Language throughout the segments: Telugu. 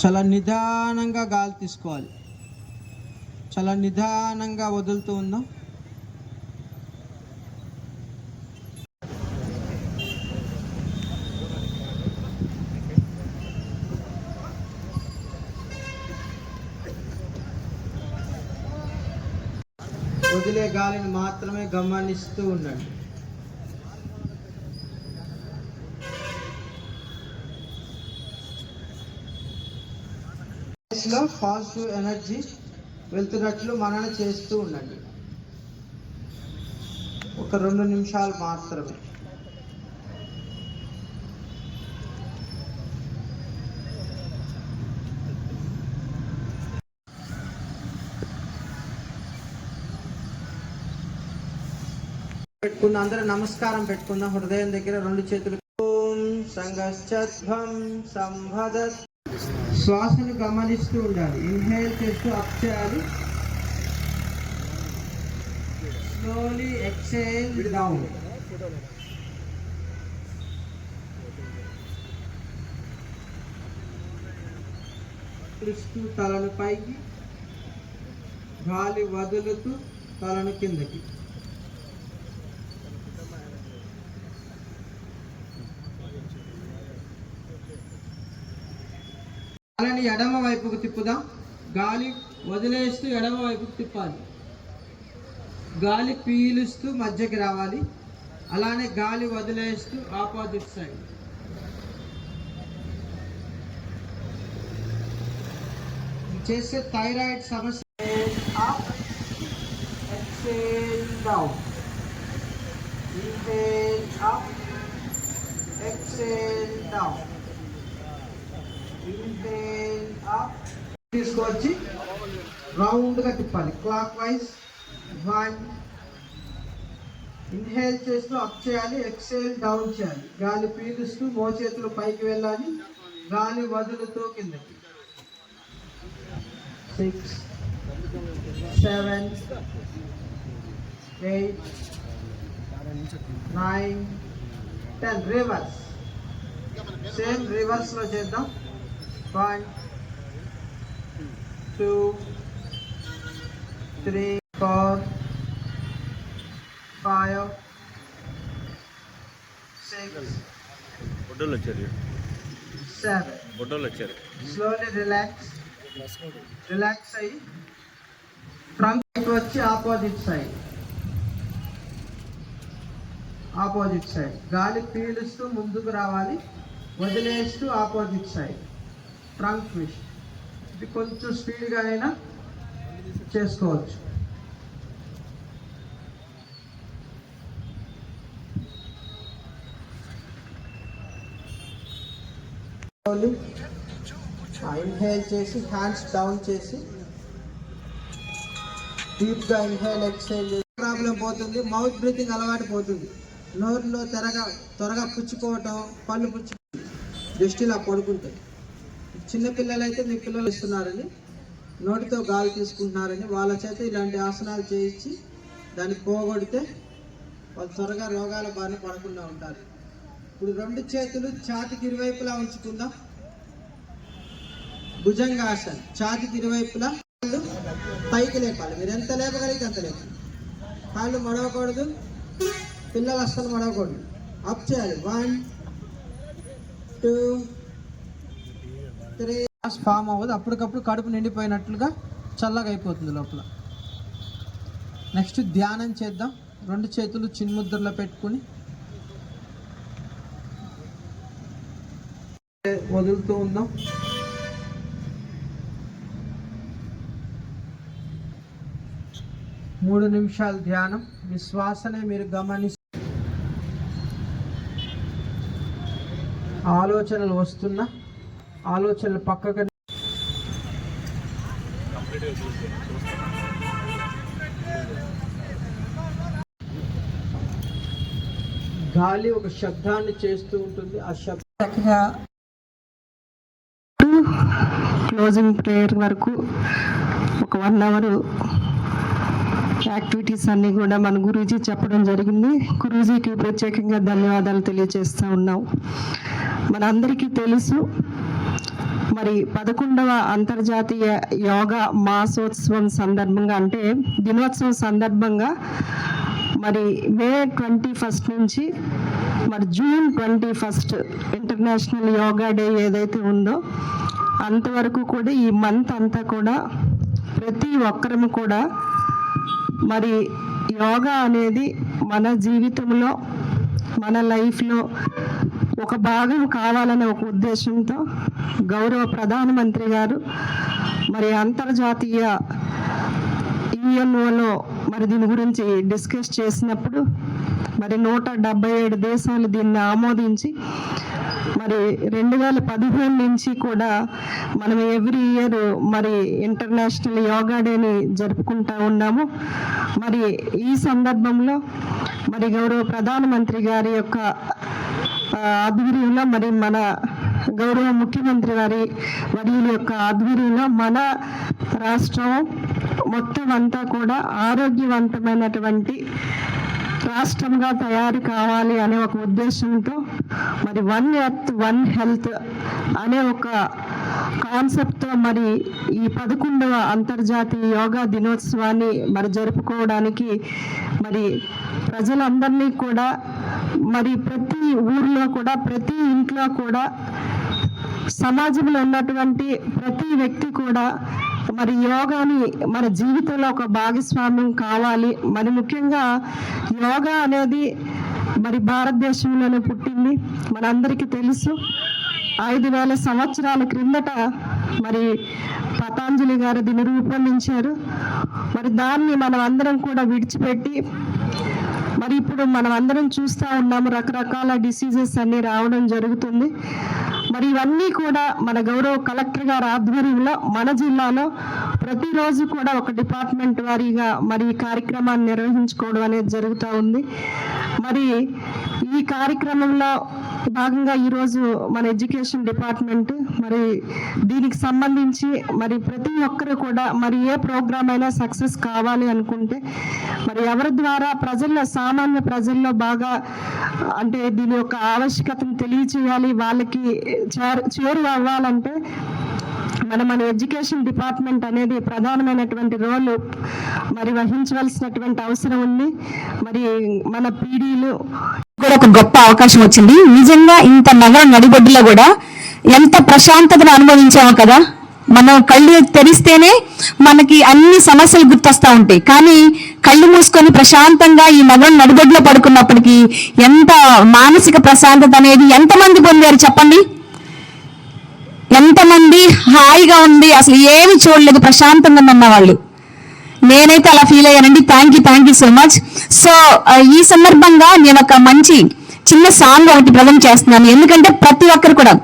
చాలా నిదానంగా గాలి తీసుకోవాలి. చాలా నిదానంగా వదులుతూ ఉందాం. వదిలే గాలిని మాత్రమే గమనిస్తూ ఉండండి. లో పాజిటివ్ ఎనర్జీ వెళ్తున్నట్లు మనన చేస్తూ ఉండండి. ఒక రెండు నిమిషాలు మాత్రమే. పెట్టుకుందాం అందరూ నమస్కారం పెట్టుకుందాం. హృదయం దగ్గర రెండు చేతులు ఓం సంగశ్చధ్వం సంభదత్ శ్వాసను గమనిస్తూ ఉండాలి. ఇన్హేల్ చేస్తూ అప్ చేయాలి. స్లోలీ ఎక్సేల్ డౌన్ పిలుస్తూ తలను పైకి గాలి వదులుతూ తలను కిందకి. గాలిని ఎడమ వైపుకు తిప్పుదాం. గాలి వదిలేస్తూ ఎడమ వైపుకు తిప్పాలి. గాలి పీలుస్తూ మధ్యకి రావాలి. అలానే గాలి వదిలేస్తూ ఆపోజిట్ సైడ్ చేసే థైరాయిడ్ సమస్య. Up, exhale తీసుకొచ్చి రౌండ్గా తిప్పాలి. క్లాక్ వైజ్ వన్ ఇన్హేల్ చేస్తూ అప్ చేయాలి ఎక్సేల్ డౌన్ చేయాలి. గాలి పీలుస్తూ మోచేతులు పైకి వెళ్ళాలి గాలి వదులుతూ కిందకి. Six seven eight nine ten reverse same రివర్స్లో చేద్దాం. One two three four five six బొడ్డోళ్ళు వచ్చారు. సెవెన్ బొడ్డోళ్ళు వచ్చారు. స్లోలీ రిలాక్స్ రిలాక్స్ అయ్యి ఫ్రంట్ వచ్చి ఆపోజిట్ సైడ్ ఆపోజిట్ సైడ్ గాలి పీలుస్తూ ముందుకు రావాలి. వదిలేస్తూ ఆపోజిట్ సైడ్ ట్రంక్ ఫిష్ ఇది కొంచెం స్పీడ్గా అయినా చేసుకోవచ్చు. ఇన్హేల్ చేసి హ్యాండ్స్ డౌన్ చేసి డీప్గా ఇన్హేల్ ఎక్స్హేల్ చేసి ప్రాబ్లం పోతుంది. మౌత్ బ్రీతింగ్ అలవాటు పోతుంది. నోరులో త్వరగా త్వరగా పుచ్చుకోవటం పళ్ళు పుచ్చు జస్ట్ ఇలా పడుకుంటుంది. చిన్నపిల్లలు అయితే మీ పిల్లలు ఇస్తున్నారని నోటితో గాలి తీసుకుంటున్నారని వాళ్ళ చేత ఇలాంటి ఆసనాలు చేయించి దాన్ని పోగొడితే వాళ్ళు త్వరగా రోగాల బారిన పడకుండా ఉంటారు. ఇప్పుడు రెండు చేతులు ఛాతికి ఇరువైపులా ఉంచుకుందాం. భుజంగాసన్ ఛాతికి ఇరువైపులా కాళ్ళు పైకి లేపాలి. మీరు ఎంత లేపగలిగితే అంత లేపాలి. కాళ్ళు మడవకూడదు. పిల్లలు అస్సలు మడవకూడదు. అప్ చేయాలి. వన్ టూ త్రీ ఫామ్ అవ్వదు. అప్పటికప్పుడు కడుపు నిండిపోయినట్లుగా చల్లగా అయిపోతుంది లోపల. నెక్స్ట్ ధ్యానం చేద్దాం. రెండు చేతులు చిన్ముద్రలో పెట్టుకుని. వదులుతూ ఉందాం. మూడు నిమిషాలు ధ్యానం. మీ శ్వాసనే మీరు గమని ఆలోచనలు వస్తున్నా. ఆలోచనలు పక్కకు గాలి ఒక శబ్దాన్ని చేస్తూ ఉంటుంది. ఆ శబ్దంగా చక్కగా క్లోజింగ్ ప్రేయర్ వరకు ఒక వన్ అవర్ యాక్టివిటీస్ అన్నీ కూడా మన గురూజీ చెప్పడం జరిగింది. గురూజీకి ప్రత్యేకంగా ధన్యవాదాలు తెలియజేస్తూ ఉన్నాం. మనందరికీ తెలుసు మరి పదకొండవ అంతర్జాతీయ యోగా మాసోత్సవం సందర్భంగా అంటే దినోత్సవం సందర్భంగా మరి మే ట్వంటీ ఫస్ట్ నుంచి మరి June twenty first international yoga day ఏదైతే ఉందో అంతవరకు కూడా ఈ మంత్ అంతా కూడా ప్రతి ఒక్కరము కూడా మరి యోగా అనేది మన జీవితంలో మన లైఫ్లో ఒక భాగం కావాలనే ఒక ఉద్దేశంతో గౌరవ ప్రధానమంత్రి గారు మరి అంతర్జాతీయ యుఎన్ఓలో మరి దీని గురించి డిస్కస్ చేసినప్పుడు మరి నూట డెబ్బై ఏడు దేశాలు దీన్ని ఆమోదించి మరి రెండు వేల పదిహేను నుంచి కూడా మనం ఎవ్రీ ఇయర్ మరి ఇంటర్నేషనల్ యోగా డేని జరుపుకుంటా ఉన్నాము. మరి ఈ సందర్భంలో మరి గౌరవ ప్రధానమంత్రి గారి యొక్క ఆధ్వర్యంలో మరి మన గౌరవ ముఖ్యమంత్రి వారి వర్యుల యొక్క ఆధ్వర్యంలో మన రాష్ట్రం మొత్తం అంతా కూడా ఆరోగ్యవంతమైనటువంటి రాష్ట్రంగా తయారు కావాలి అనే ఒక ఉద్దేశంతో మరి వన్ ఎర్త్ వన్ హెల్త్ అనే ఒక కాన్సెప్ట్తో మరి ఈ పదకొండవ అంతర్జాతీయ యోగా దినోత్సవాన్ని మరి జరుపుకోవడానికి మరి ప్రజలందరినీ కూడా మరి ప్రతి ఊర్లో కూడా ప్రతి ఇంట్లో కూడా సమాజంలో ఉన్నటువంటి ప్రతి వ్యక్తి కూడా మరి యోగాని మన జీవితంలో ఒక భాగస్వామ్యం కావాలి. మరి ముఖ్యంగా యోగా అనేది మరి భారతదేశంలోనే పుట్టింది. మనందరికీ తెలుసు. ఐదు వేల సంవత్సరాల క్రిందట మరి పతాంజలి గారు దీన్ని రూపొందించారు. మరి దాన్ని మనం అందరం కూడా విడిచిపెట్టి మరి ఇప్పుడు మనం అందరం చూస్తూ ఉన్నాము రకరకాల డిసీజెస్ అన్ని రావడం జరుగుతుంది. మరి ఇవన్నీ కూడా మన గౌరవ కలెక్టర్ గారి ఆధ్వర్యంలో మన జిల్లాలో ప్రతిరోజు కూడా ఒక డిపార్ట్మెంట్ వారీగా మరి ఈ కార్యక్రమాన్ని నిర్వహించుకోవడం అనేది జరుగుతూ ఉంది. మరి ఈ కార్యక్రమంలో భాగంగా ఈరోజు మన ఎడ్యుకేషన్ డిపార్ట్మెంట్ మరి దీనికి సంబంధించి మరి ప్రతి ఒక్కరు కూడా మరి ఏ ప్రోగ్రామ్ అయినా సక్సెస్ కావాలి అనుకుంటే మరి ఎవరి ద్వారా ప్రజల్లో సామాన్య ప్రజల్లో బాగా అంటే దీని యొక్క ఆవశ్యకతను తెలియచేయాలి వాళ్ళకి చేరు చేరువ అవ్వాలంటే మన మన ఎడ్యుకేషన్ డిపార్ట్మెంట్ అనేది ప్రధానమైనటువంటి రోల్ మరి వహించవలసినటువంటి అవసరం ఉంది. మరి మన పీడీలు కూడా ఒక గొప్ప అవకాశం వచ్చింది. నిజంగా ఇంత నగర నడిబొడ్డులో కూడా ఎంత ప్రశాంతతను అనుభవించాము కదా. మనం కళ్ళు తెరిస్తేనే మనకి అన్ని సమస్యలు గుర్తొస్తా ఉంటాయి. కానీ కళ్ళు మూసుకొని ప్రశాంతంగా ఈ నగరం నడిబొడ్డులో పడుకున్నప్పటికీ ఎంత మానసిక ప్రశాంతత అనేది ఎంతమంది పొందారు చెప్పండి? ఎంతమంది హాయిగా ఉంది అసలు ఏమి చూడలేదు ప్రశాంతంగా ఉన్న వాళ్ళు. నేనైతే అలా ఫీల్ అయ్యానండి. Thank you thank you so much so ఈ సందర్భంగా నేను ఒక మంచి చిన్న సాంగ్ ఒకటి ప్రజెంట్ చేస్తున్నాను. ఎందుకంటే ప్రతి ఒక్కరు కూడా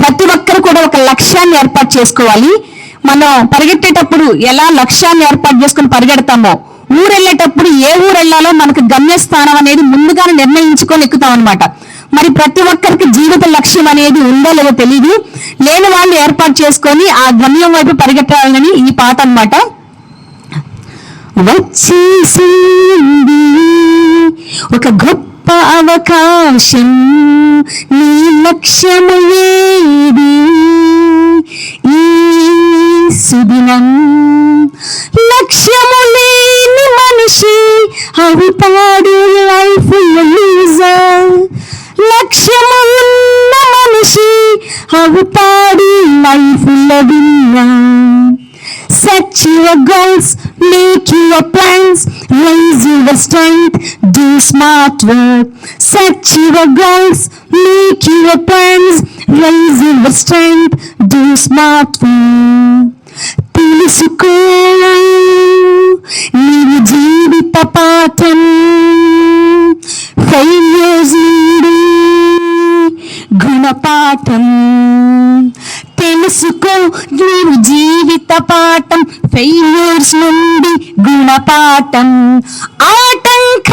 ప్రతి ఒక్కరు కూడా ఒక లక్ష్యాన్ని ఏర్పాటు చేసుకోవాలి. మనం పరిగెట్టేటప్పుడు ఎలా లక్ష్యాన్ని ఏర్పాటు చేసుకుని పరిగెడతామో ఊరు వెళ్ళేటప్పుడు ఏ ఊరు వెళ్ళాలో మనకు గమ్యస్థానం అనేది ముందుగానే నిర్ణయించుకొని ఎక్కుతాం అనమాట మరి ప్రతి ఒక్కరికి జీవిత లక్ష్యం అనేది ఉందో లేదో తెలియదు లేని వాళ్ళు ఏర్పాటు చేసుకొని ఆ గమ్యం వైపు పరిగెట్టాలని ఈ పాట అన్నమాట. వచ్చేసింది ఒక గొప్ప అవకాశం నీ లక్ష్యము ఏది ఈ సుదినం. లక్ష్యము లేని మనిషి అవుతాడు లైఫ్ అవుతాడు life winner Set your goals, make your plans, raise your strength, do smart work. Set your goals, make your plans, raise your strength, do smart work. తెలుసుకో నీవు జీవిత పాఠం ఫెయిల్యూర్స్ నుండి పాఠం తెలుసుకో నీవు జీవిత పాఠం. ఫెయిల్యూర్స్ నుండి గుణపాఠం. ఆటంకాలన్నీ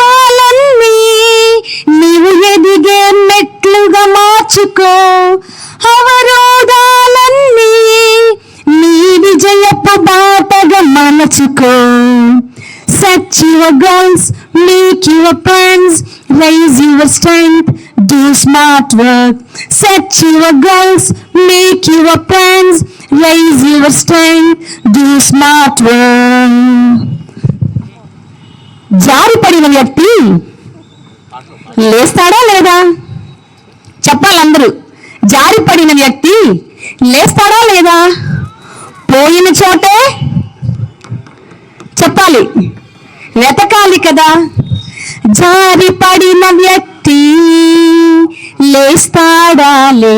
నీవు ఎదిగే మెట్లుగా మార్చుకో. అవరోధాలన్నీ నీ విజయపు బాటగా మలచుకో. Set your goals, make your plans, raise your strength, do smart work. Set your goals, make your plans, raise your strength, do smart work. జారిపడిన వ్యక్తి లేస్తాడా లేదా చెప్పాలందరూ జారిపడిన వ్యక్తి లేస్తాడా లేదా పోయిన చోటే చెప్పాలి వెతకాలి కదా జారిపడిన వ్యక్తి లేస్తాడా లే